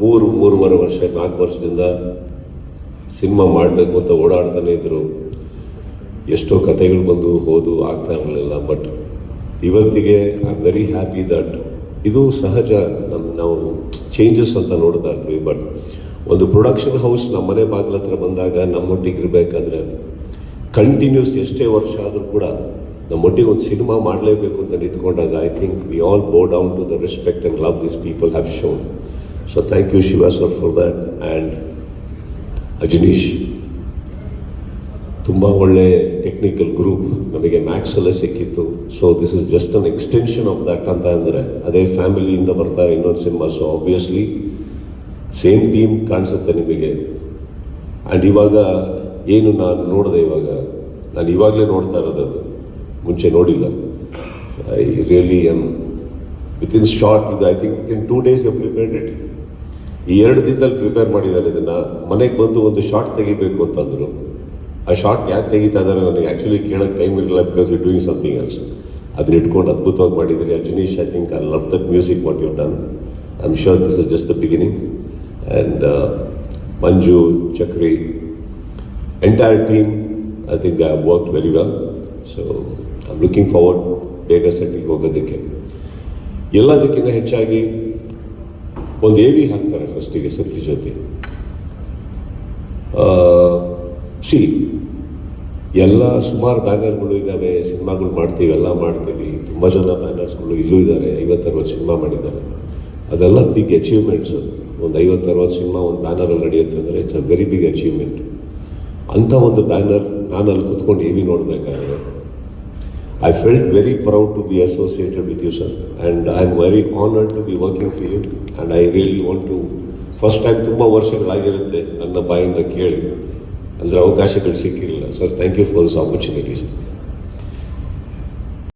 ಮೂರು, ಮೂರುವರೆ ವರ್ಷ, ನಾಲ್ಕು ವರ್ಷದಿಂದ ಸಿನಿಮಾ ಮಾಡಬೇಕು ಅಂತ ಓಡಾಡ್ತಾನೆ ಇದ್ದರು ಎಷ್ಟೋ ಕಥೆಗಳು ಬಂದು ಹೋದು ಆಗ್ತಾ ಇರಲಿಲ್ಲ, ಬಟ್ ಇವತ್ತಿಗೆ I am very happy that ಇದು ಸಹಜ. ನಮ್ಮ ನಾವು ಚೇಂಜಸ್ ಅಂತ ನೋಡ್ತಾ ಇರ್ತೀವಿ ಬಟ್ ಒಂದು ಪ್ರೊಡಕ್ಷನ್ ಹೌಸ್ ನಮ್ಮ ಮನೆ ಬಾಗಿಲ ಹತ್ರ ಬಂದಾಗ ನಮ್ಮೊಟ್ಟಿಗೆ ಇರಬೇಕಾದ್ರೆ ಕಂಟಿನ್ಯೂಸ್ ಎಷ್ಟೇ ವರ್ಷ ಆದರೂ ಕೂಡ ನಮ್ಮೊಟ್ಟಿಗೆ ಒಂದು ಸಿನಿಮಾ ಮಾಡಲೇಬೇಕು ಅಂತ ನಿಂತ್ಕೊಂಡಾಗ I think we all bow down to the respect and love this people have shown so thank you Shiva sir for that. And Ajaneesh ತುಂಬ ಒಳ್ಳೆ ಟೆಕ್ನಿಕಲ್ ಗ್ರೂಪ್ ನಮಗೆ ಎಲ್ಲ ಸಿಕ್ಕಿತ್ತು. So this is just an extension of that ಅಂತ ಅಂದರೆ, ಅದೇ ಫ್ಯಾಮಿಲಿಯಿಂದ ಬರ್ತಾರೆ ಇನ್ನೊಂದು cinema. So obviously same team ಕಾಣಿಸುತ್ತೆ ನಿಮಗೆ. ಆ್ಯಂಡ್ ಇವಾಗ ಏನು ನಾನು ನೋಡಿದೆ ಇವಾಗ, ನಾನು ಇವಾಗಲೇ ನೋಡ್ತಾ ಇರೋದು ಅದು. ಮುಂಚೆ ನೋಡಿಲ್ಲ. I really am within short ಇದು I think within two days you prepared it ಈ ಎರಡು ದಿನದಲ್ಲಿ ಪ್ರಿಪೇರ್ ಮಾಡಿದ್ದಾರೆ ಇದನ್ನು. ಮನೆಗೆ ಬಂದು ಒಂದು ಶಾರ್ಟ್ ತೆಗಿಬೇಕು ಅಂತಂದರು. ಆ ಶಾರ್ಟ್ ಯಾಕೆ ತೆಗಿತಾ ಇದ್ದಾರೆ ನನಗೆ ಆ್ಯಕ್ಚುಲಿ ಕೇಳೋಕ್ಕೆ ಟೈಮ್ ಇರಲಿಲ್ಲ because you doing something else ಅದನ್ನ ಇಟ್ಕೊಂಡು ಅದ್ಭುತವಾಗಿ ಮಾಡಿದ್ದೀರಿ. Ajaneesh I think I love that music what you done I am sure this is just the beginning and Manju Chakri entire team I think they have work very well so I am looking forward ಬೇಗ ಸೆಟ್ಟಿಗೆ ಹೋಗೋದಕ್ಕೆ. ಎಲ್ಲದಕ್ಕಿಂತ ಹೆಚ್ಚಾಗಿ ಒಂದು A V ಹಾಕ್ತಾರೆ ಫಸ್ಟಿಗೆ ಸತ್ಯ ಜೊತೆ ಸಿ, ಎಲ್ಲ ಸುಮಾರು ಬ್ಯಾನರ್ಗಳು ಇದ್ದಾವೆ ಸಿನಿಮಾಗಳು ಮಾಡ್ತೀವಿ, ಎಲ್ಲ ಮಾಡ್ತೀವಿ. ತುಂಬ ಜನ ಬ್ಯಾನರ್ಸ್ಗಳು ಇಲ್ಲೂ ಇದ್ದಾರೆ ಐವತ್ತರವತ್ತು ಸಿನಿಮಾ ಮಾಡಿದ್ದಾರೆ. ಅದೆಲ್ಲ ಬಿಗ್ ಅಚೀವ್ಮೆಂಟ್ಸ್ ಒಂದು ಐವತ್ತರವತ್ತು ಸಿನಿಮಾ ಒಂದು ಬ್ಯಾನರಲ್ಲಿ ನಡೆಯುತ್ತೆ ಅಂದರೆ it's a very big achievement ಅಂಥ ಒಂದು ಬ್ಯಾನರ್ ನಾನು ಅಲ್ಲಿ ಕುತ್ಕೊಂಡು ಎ ವಿ ನೋಡಬೇಕಾದ್ರೆ I felt very proud to be associated with you, sir. And I'm very honored to be working for you. And I really want to, first time ತುಂಬ ವರ್ಷಗಳಾಗಿರುತ್ತೆ ನನ್ನ ಬಾಯಿಂದ ಕೇಳಿ ಅಂದರೆ ಅವಕಾಶಗಳು ಸಿಕ್ಕಿರಲಿಲ್ಲ sir thank you for this opportunity